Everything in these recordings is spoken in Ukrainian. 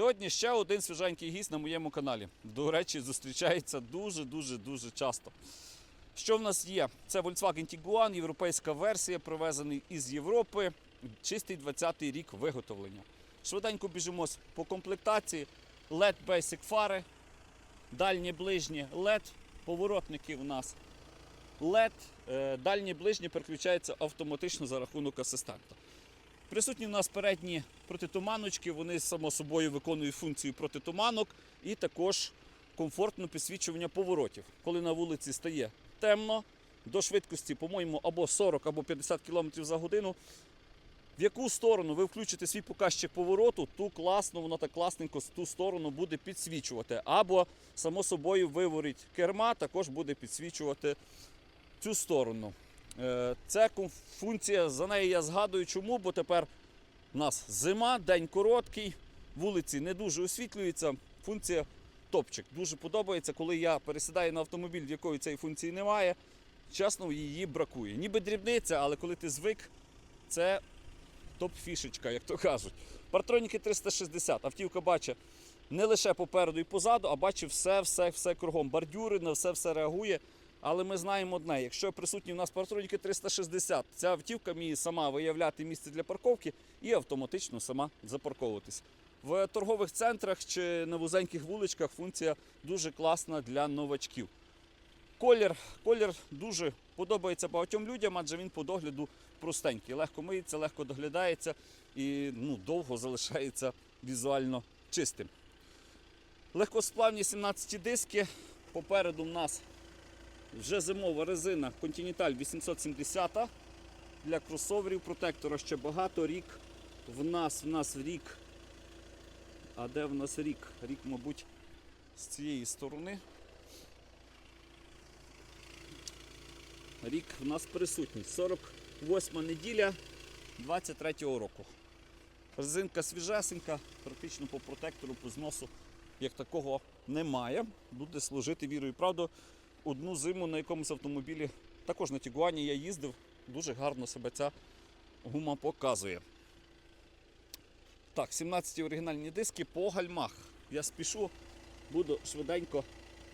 Сьогодні ще один свіженький гість на моєму каналі. До речі, зустрічається дуже-дуже дуже часто. Що в нас є? Це Volkswagen Tiguan, європейська версія, привезений із Європи. Чистий 20-й рік виготовлення. Швиденько біжимо по комплектації. LED Basic фари, дальнє ближнє LED, поворотники у нас LED, е, дальнє ближнє переключається автоматично за рахунок асистента. Присутні в нас передні протитуманочки, вони само собою виконують функцію протитуманок і також комфортне підсвічування поворотів. Коли на вулиці стає темно, до швидкості, по-моєму, або 40, або 50 км за годину. В яку сторону ви включите свій показчик повороту, ту класно, воно так класненько ту сторону буде підсвічувати. Або, само собою, виворіть керма, також буде підсвічувати цю сторону. Е, Це функція, за нею я згадую, чому, бо тепер у нас зима, день короткий, вулиці не дуже освітлюються. Функція топчик. Дуже подобається, коли я пересідаю на автомобіль, в якої цієї функції немає. Чесно, її бракує. Ніби дрібниця, але коли ти звик, це топ-фішечка, як то кажуть. Партроніки 360. Автівка бачить не лише попереду і позаду, а бачить все, все, кругом. Бордюри, на все все реагує. Але ми знаємо одне: якщо присутні в нас партроніки 360, ця автівка вміє сама виявляти місце для парковки і автоматично сама запарковуватись. В торгових центрах чи на вузеньких вуличках функція дуже класна для новачків. Колір, колір дуже подобається багатьом людям, адже він по догляду простенький. Легко миється, легко доглядається і ну, довго залишається візуально чистим. Легкосплавні 17 диски. Попереду в нас вже зимова резина Continental 870 для кросоверів. Протектора ще багато. Рік в нас в нас рік. А де в нас рік? Рік, мабуть, з цієї сторони. Рік в нас присутній. 48 неділя 23-го року. Резинка свіжесенька, практично по протектору, по зносу, як такого немає. Буде служити вірою і правдою. Одну зиму на якомусь автомобілі, також на Тігуані я їздив, дуже гарно себе ця гума показує. Так, 17 оригінальні диски по гальмах. Я спішу, буду швиденько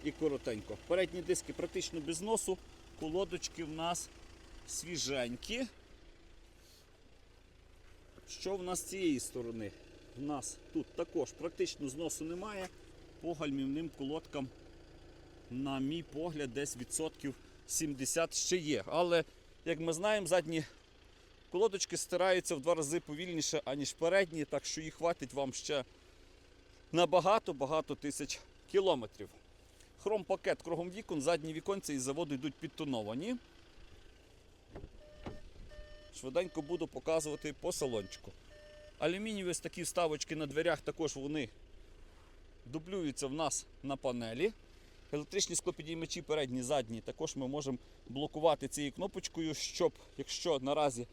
і коротенько. Передні диски практично без носу, колодочки в нас свіженькі. Що в нас з цієї сторони? В нас тут також практично зносу немає. По гальмівним колодкам, на мій погляд, десь відсотків 70 ще є. Але, як ми знаємо, задні колодочки стираються в два рази повільніше, аніж передні, так що їх хватить вам ще на багато-багато тисяч кілометрів. Хром-пакет кругом вікон, задні віконці із заводу йдуть підтоновані. Швиденько буду показувати по салончику. Алюмінієві ось такі вставочки на дверях також вони дублюються в нас на панелі. Електричні склопідіймачі передні, задні також ми можемо блокувати цією кнопочкою, щоб, якщо наразі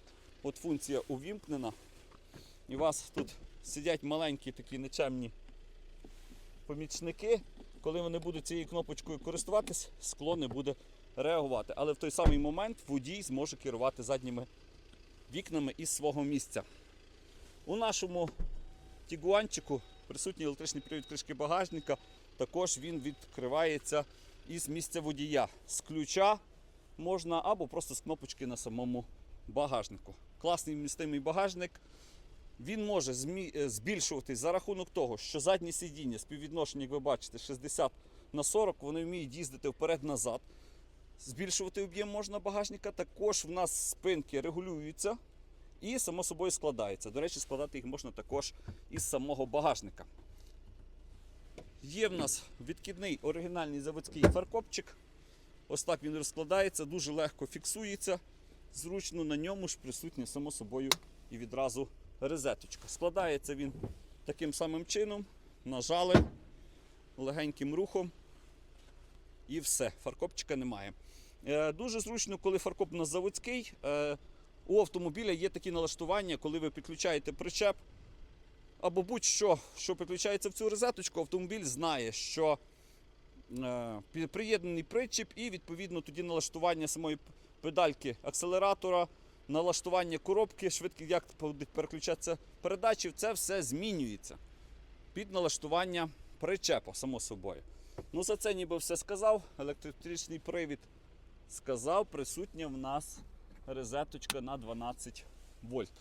от функція увімкнена, і у вас тут сидять маленькі такі нечемні помічники, коли вони будуть цією кнопочкою користуватись, скло не буде реагувати. Але в той самий момент водій зможе керувати задніми вікнами із свого місця. У нашому тігуанчику присутній електричний привід кришки багажника. Також він відкривається із місця водія. З ключа можна або просто з кнопочки на самому багажнику. Класний вмістимий багажник. Він може е, збільшуватись за рахунок того, що задні сидіння співвідношення, як ви бачите, 60 на 40, вони вміють їздити вперед-назад. Збільшувати об'єм можна багажника. Також в нас спинки регулюються і само собою складаються. До речі, складати їх можна також із самого багажника. Є в нас відкидний оригінальний заводський фаркопчик. Ось так він розкладається, дуже легко фіксується. Зручно на ньому ж присутня, само собою, і відразу розеточка. Складається він таким самим чином, нажали легеньким рухом. І все, фаркопчика немає. Е, дуже зручно, коли фаркоп у нас заводський. Е, у автомобіля є такі налаштування, коли ви підключаєте причеп або будь-що, що підключається в цю розеточку, автомобіль знає, що е, приєднаний причіп, і відповідно тоді налаштування самої педальки акселератора, налаштування коробки, швидкі, як будуть переключатися передачі, це все змінюється. під налаштування причепа, само собою. Ну, за це ніби все сказав. Електричний привід сказав, присутня в нас розеточка на 12 вольт.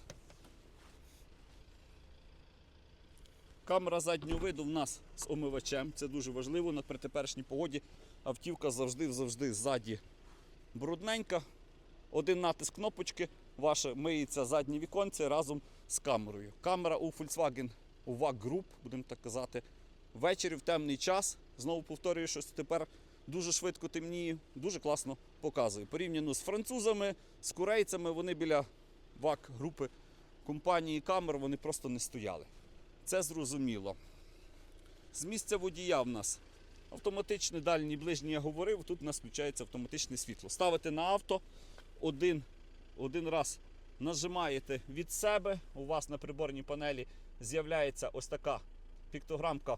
Камера заднього виду в нас з омивачем. Це дуже важливо на при теперішній погоді. Автівка завжди завжди ззаді брудненька. Один натиск кнопочки, ваше миється заднє віконце разом з камерою. Камера у Volkswagen у VAG Group, будемо так казати. Ввечері в темний час. Знову повторюю, що тепер дуже швидко темніє, дуже класно показує. Порівняно з французами, з корейцями, вони біля VAG групи компанії камер вони просто не стояли. Це зрозуміло. З місця водія в нас автоматичний дальній ближній я говорив, тут у нас включається автоматичне світло. Ставите на авто, один, один раз нажимаєте від себе, у вас на приборній панелі з'являється ось така піктограмка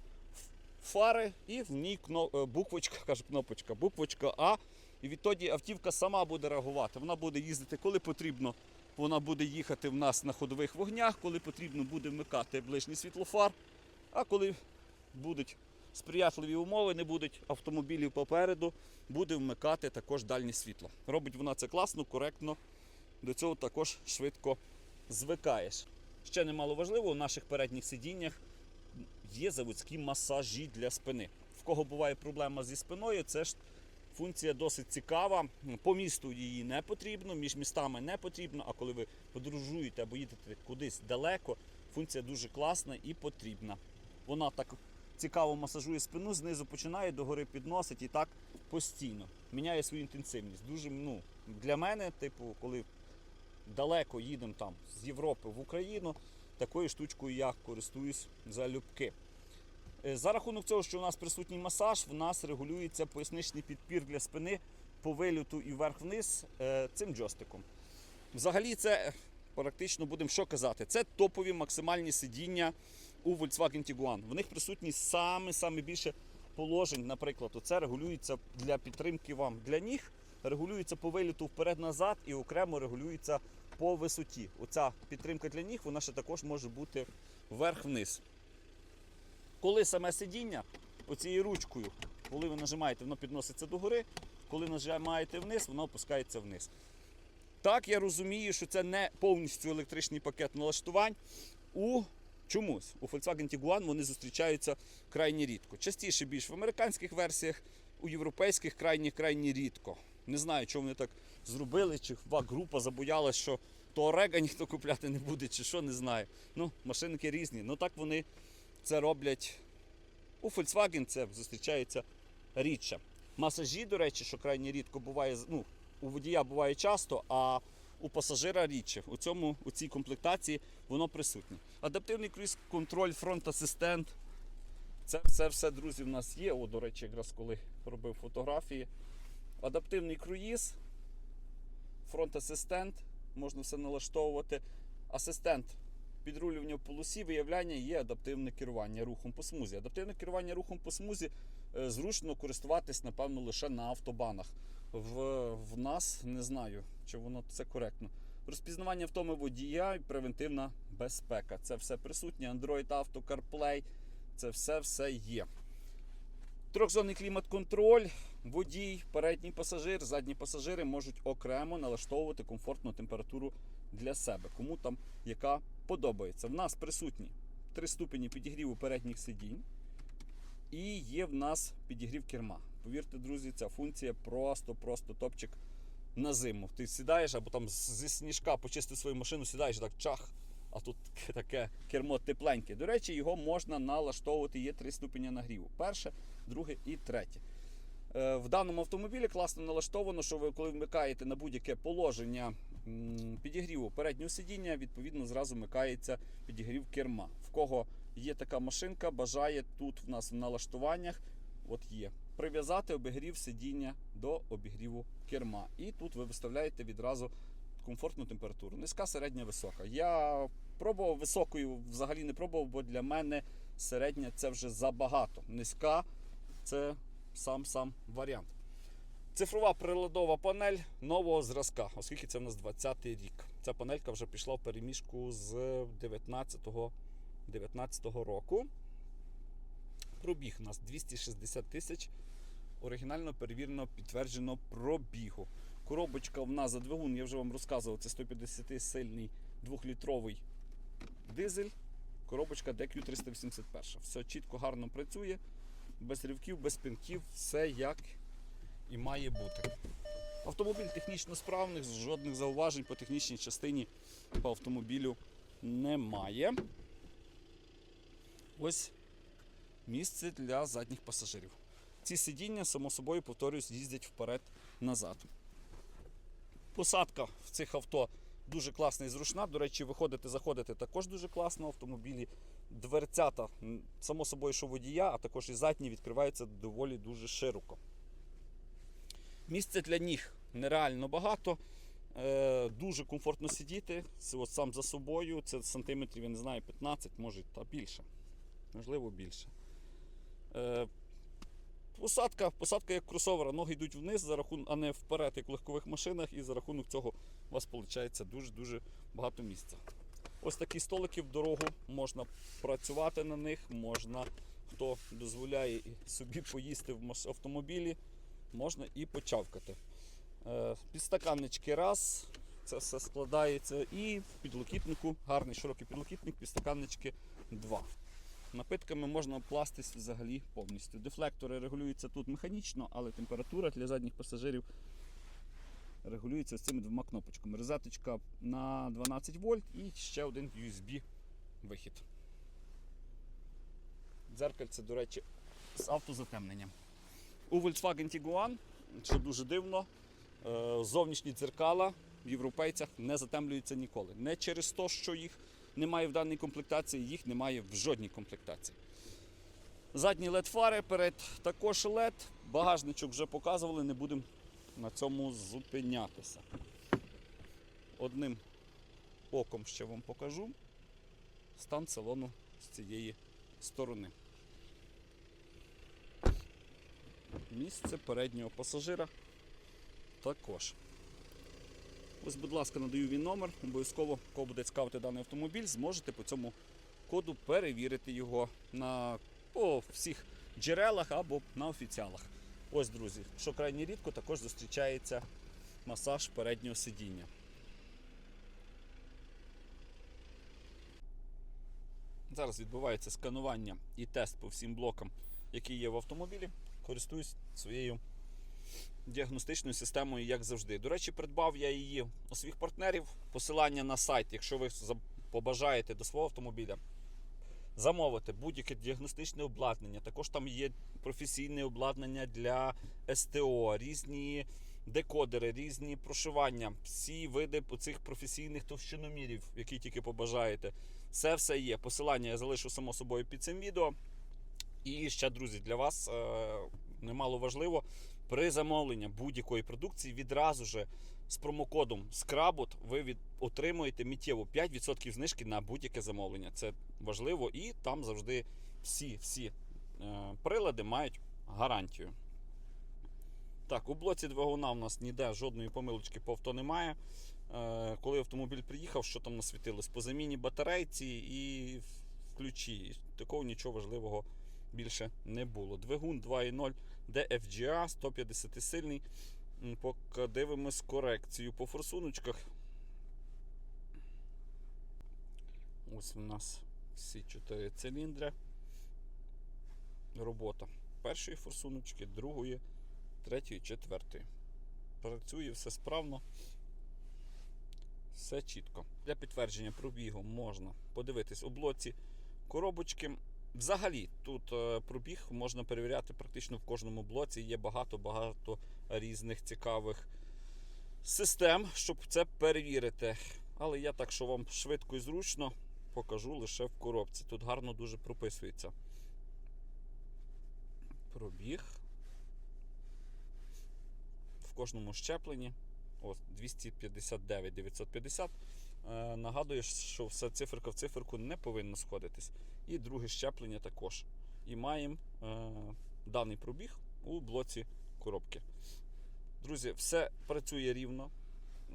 фари, і в ній е, буквочка, кажу, кнопочка, буквочка А. І відтоді автівка сама буде реагувати. Вона буде їздити, коли потрібно. Вона буде їхати в нас на ходових вогнях, коли потрібно буде вмикати ближній світлофар. А коли будуть сприятливі умови, не будуть автомобілів попереду, буде вмикати також дальнє світло. Робить вона це класно, коректно. До цього також швидко звикаєш. Ще немало важливо, у наших передніх сидіннях є заводські масажі для спини. В кого буває проблема зі спиною, це ж функція досить цікава. По місту її не потрібно, між містами не потрібно. А коли ви подорожуєте або їдете кудись далеко, функція дуже класна і потрібна. Вона так цікаво масажує спину, знизу починає, догори підносить і так постійно. Міняє свою інтенсивність. Дуже ну, для мене, типу, коли далеко їдемо там з Європи в Україну, такою штучкою я користуюсь залюбки. Е, За рахунок цього, що у нас присутній масаж, в нас регулюється поясничний підпір для спини по вильоту і вверх-вниз е, цим джойстиком. Взагалі, це е, практично будемо що казати. Це топові максимальні сидіння у Volkswagen Tiguan. В них присутні саме, саме більше положень. Наприклад, це регулюється для підтримки вам для ніг, регулюється по виліту вперед-назад і окремо регулюється по висоті. Оця підтримка для ніг вона ще також може бути вверх-вниз. Коли саме сидіння, оцією ручкою, коли ви нажимаєте, воно підноситься догори, коли нажимаєте вниз, воно опускається вниз. Так, я розумію, що це не повністю електричний пакет налаштувань. У чомусь у Volkswagen Tiguan вони зустрічаються крайні рідко. Частіше більш в американських версіях, у європейських крайні крайні рідко. Не знаю, чому вони так зробили, чи група забоялась, що то Орега ніхто купляти не буде, чи що, не знаю. Ну, машинки різні. Ну так вони це роблять. У Volkswagen це зустрічається рідше. Масажі, до речі, що крайні рідко буває, ну, у водія буває часто, а у пасажира рідше. У цьому, у цій комплектації воно присутнє. Адаптивний круїз контроль, фронт асистент. Це все, все, друзі, в нас є. О, до речі, якраз коли робив фотографії. Адаптивний круїз, фронт асистент, можна все налаштовувати. Асистент підрулювання в полосі, виявляння є адаптивне керування рухом по смузі. Адаптивне керування рухом по смузі е, зручно користуватись, напевно, лише на автобанах. В, в нас не знаю, чи воно це коректно. Розпізнавання втоми водія і превентивна безпека. Це все присутнє. Android Auto, CarPlay, це все все є. Трьохзонний клімат-контроль, водій, передній пасажир, задні пасажири можуть окремо налаштовувати комфортну температуру для себе, кому там яка подобається. В нас присутні три ступені підігріву передніх сидінь і є в нас підігрів керма. Повірте, друзі, ця функція просто-просто топчик на зиму. Ти сідаєш або там зі сніжка почистив свою машину, сідаєш так чах. А тут таке кермо тепленьке. До речі, його можна налаштовувати. Є три ступені нагріву: перше, друге і третє. Е, В даному автомобілі класно налаштовано, що ви коли вмикаєте на будь-яке положення підігріву переднього сидіння, відповідно зразу вмикається підігрів керма. В кого є така машинка, бажає тут в нас в налаштуваннях, от є, прив'язати обігрів сидіння до обігріву керма. І тут ви виставляєте відразу комфортну температуру. Низька, середня, висока. Я пробував високою, взагалі не пробував, бо для мене середня це вже забагато. Низька це сам сам варіант. Цифрова приладова панель нового зразка, оскільки це в нас 20-й рік. Ця панелька вже пішла в переміжку з 19-го 19-го року. Пробіг у нас 260 тисяч. Оригінально перевірено, підтверджено пробігу. Коробочка в нас за двигун, я вже вам розказував, це 150 сильний 2-літровий дизель. Коробочка DQ381. Все чітко, гарно працює, без ривків, без пинків, все як і має бути. Автомобіль технічно справний, жодних зауважень по технічній частині по автомобілю немає. Ось місце для задніх пасажирів. Ці сидіння, само собою, повторюсь, їздять вперед-назад. Посадка в цих авто дуже класна і зручна. До речі, виходити, заходити також дуже класно автомобілі. Дверцята, само собою, що водія, а також і задні відкриваються доволі дуже широко. Місця для ніг нереально багато. Е, дуже комфортно сидіти. От сам за собою. Це сантиметрів, я не знаю, 15, може та більше. Можливо, більше. Е, посадка, посадка як кросовера. Ноги йдуть вниз, за рахун... а не вперед, як в легкових машинах, і за рахунок цього у вас виходить дуже-дуже багато місця. Ось такі столики в дорогу, можна працювати на них, можна, хто дозволяє собі поїсти в автомобілі, можна і почавкати. Е, Підстаканнички раз, це все складається. І в підлокітнику, гарний широкий підлокітник, підстаканнички два. Напитками можна пластись взагалі повністю. Дефлектори регулюються тут механічно, але температура для задніх пасажирів регулюється з цими двома кнопочками. Розеточка на 12 вольт і ще один USB вихід. Дзеркальце, до речі, з автозатемненням. У Volkswagen Tiguan, що дуже дивно, е, зовнішні дзеркала в європейцях не затемлюються ніколи. Не через те, що їх немає в даній комплектації, їх немає в жодній комплектації. Задні LED фари, перед також LED. Багажничок вже показували, не будемо на цьому зупинятися. Одним оком ще вам покажу стан салону з цієї сторони. Місце переднього пасажира також. Ось, будь ласка, надаю він номер. Обов'язково, кого буде цікавити даний автомобіль, зможете по цьому коду перевірити його на по всіх джерелах або на офіціалах. Ось, друзі, що крайні рідко, також зустрічається масаж переднього сидіння. Зараз відбувається сканування і тест по всім блокам, які є в автомобілі. Користуюсь своєю діагностичною системою, як завжди. До речі, придбав я її у своїх партнерів. Посилання на сайт, якщо ви побажаєте до свого автомобіля замовити будь-яке діагностичне обладнання. Також там є професійне обладнання для СТО, різні декодери, різні прошивання, всі види цих професійних товщиномірів, які тільки побажаєте. Це все є. Посилання я залишу само собою під цим відео. І ще, друзі, для вас е, немало важливо, при замовленні будь-якої продукції відразу же з промокодом SCRABOT ви отримуєте миттєво 5% знижки на будь-яке замовлення. Це важливо і там завжди всі, всі е, прилади мають гарантію. Так, у блоці двигуна у нас ніде жодної помилочки по авто немає. Е, коли автомобіль приїхав, що там насвітилось? По заміні батарейці і в ключі. Такого нічого важливого більше не було. Двигун 2.0 DFGA 150 сильний. Поки дивимось корекцію по форсуночках. Ось у нас всі чотири циліндри. Робота першої форсуночки, другої, третьої, четвертої. Працює все справно. Все чітко. Для підтвердження пробігу можна подивитись у блоці коробочки. Взагалі, тут е, пробіг можна перевіряти практично в кожному блоці. Є багато-багато різних цікавих систем, щоб це перевірити. Але я так, що вам швидко і зручно покажу лише в коробці. Тут гарно дуже прописується. Пробіг. В кожному щепленні. Ось 259 950. Е, нагадую, що все циферка в циферку не повинна сходитись. І друге щеплення також. І маємо е, даний пробіг у блоці коробки. Друзі, все працює рівно.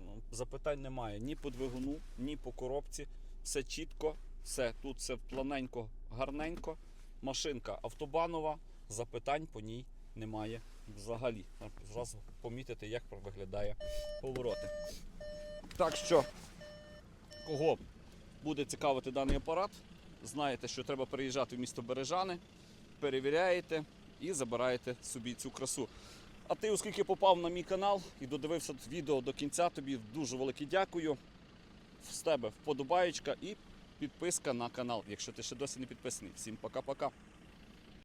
Ну, Запитань немає ні по двигуну, ні по коробці. Все чітко, все тут все планенько, гарненько. машинка автобанова, запитань по ній немає взагалі. Зразу помітити, як виглядає повороти. Так що, кого буде цікавити даний апарат, знаєте, що треба переїжджати в місто Бережани, перевіряєте і забираєте собі цю красу. А ти, оскільки попав на мій канал і додивився відео до кінця, тобі дуже велике дякую. З тебе вподобаєчка і підписка на канал, якщо ти ще досі не підписаний. Всім пока-пока.